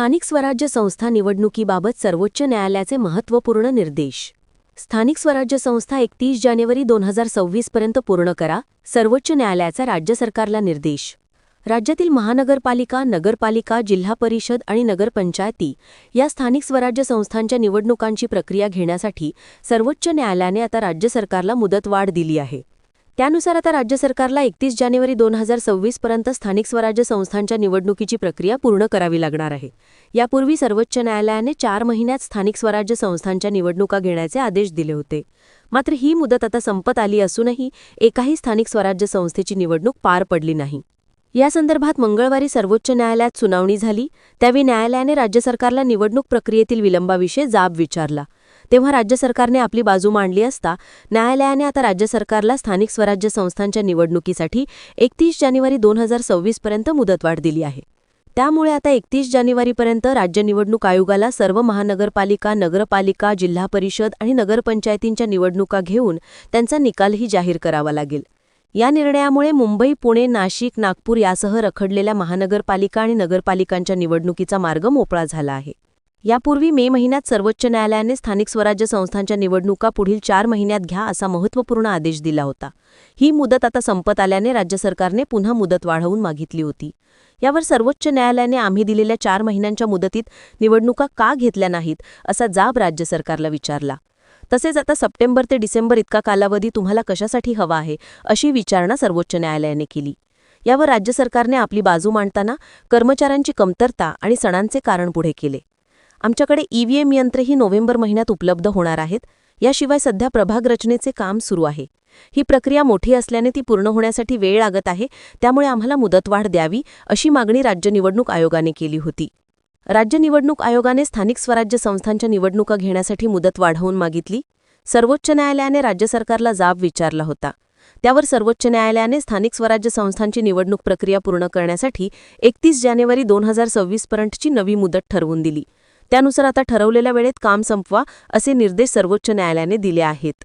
स्थानिक स्वराज्य संस्था निवडणुकीबाबत सर्वोच्च न्यायालयाचे महत्त्वपूर्ण निर्देश. स्थानिक स्वराज्य संस्था एकतीस जानेवारी दोन हजार सव्वीसपर्यंत पूर्ण करा सर्वोच्च न्यायालयाचा राज्य सरकारला निर्देश. राज्यातील महानगरपालिका नगरपालिका जिल्हा परिषद आणि नगरपंचायती या स्थानिक स्वराज्य संस्थांच्या निवडणुकांची प्रक्रिया घेण्यासाठी सर्वोच्च न्यायालयाने आता राज्य सरकारला मुदतवाढ दिली आहे. त्यानुसार आता राज्य सरकारला एकतीस जानेवारी दोन हजार सव्वीस पर्यंत स्थानिक स्वराज्य संस्थांच्या निवडणुकीची प्रक्रिया पूर्ण करावी लागणार आहे. यापूर्वी सर्वोच्च न्यायालयाने चार महिन्यात स्थानिक स्वराज्य संस्थांच्या निवडणुका घेण्याचे आदेश दिले होते. मात्र ही मुदत आता संपत आली असूनही एकाही स्थानिक स्वराज्य संस्थेची निवडणूक पार पडली नाही. यासंदर्भात मंगळवारी सर्वोच्च न्यायालयात सुनावणी झाली. त्यावेळी न्यायालयाने राज्य सरकारला निवडणूक प्रक्रियेतील विलंबाविषयी जाब विचारला. तेव्हा राज्य सरकारने आपली बाजू मांडली असता न्यायालयाने आता राज्य सरकारला स्थानिक स्वराज्य संस्थांच्या निवडणुकीसाठी एकतीस जानेवारी दोन हजार सव्वीसपर्यंत मुदतवाढ दिली आहे. त्यामुळे आता एकतीस जानेवारीपर्यंत राज्य निवडणूक आयोगाला सर्व महानगरपालिका नगरपालिका जिल्हा परिषद आणि नगरपंचायतींच्या निवडणुका घेऊन त्यांचा निकालही जाहीर करावा लागेल. या निर्णयामुळे मुंबई पुणे नाशिक नागपूर यासह रखडलेल्या महानगरपालिका आणि नगरपालिकांच्या निवडणुकीचा मार्ग मोकळा झाला आहे. यापूर्वी मे महिन्यात सर्वोच्च न्यायालयाने स्थानिक स्वराज्य संस्थांच्या निवडणुका पुढील चार महिन्यात घ्या असा महत्त्वपूर्ण आदेश दिला होता. ही मुदत आता संपत आल्याने राज्य सरकारने पुन्हा मुदत वाढवून मागितली होती. यावर सर्वोच्च न्यायालयाने आम्ही दिलेल्या चार महिन्यांच्या मुदतीत निवडणुका का घेतल्या नाहीत असा जाब राज्य सरकारला विचारला. तसेच आता सप्टेंबर ते डिसेंबर इतका कालावधी तुम्हाला कशासाठी हवा आहे अशी विचारणा सर्वोच्च न्यायालयाने केली. यावर राज्य सरकारने आपली बाजू मांडताना कर्मचाऱ्यांची कमतरता आणि सणांचे कारण पुढे केले. आमच्याकडे ईव्हीएम यंत्रही नोव्हेंबर महिन्यात उपलब्ध होणार आहेत. याशिवाय सध्या प्रभाग रचनेचे काम सुरू आहे. ही प्रक्रिया मोठी असल्याने ती पूर्ण होण्यासाठी वेळ लागत आहे. त्यामुळे आम्हाला मुदतवाढ द्यावी अशी मागणी राज्य निवडणूक आयोगाने केली होती. राज्य निवडणूक आयोगाने स्थानिक स्वराज्य संस्थांच्या निवडणुका घेण्यासाठी मुदत वाढवून मागितली. सर्वोच्च न्यायालयाने राज्य सरकारला जाब विचारला होता. त्यावर सर्वोच्च न्यायालयाने स्थानिक स्वराज्य संस्थांची निवडणूक प्रक्रिया पूर्ण करण्यासाठी एकतीस जानेवारी दोन हजार सव्वीसपर्यंतची नवी मुदत ठरवून दिली. त्यानुसार आता ठरवलेल्या वेळेत काम संपवा असे निर्देश सर्वोच्च न्यायालयाने दिले आहेत.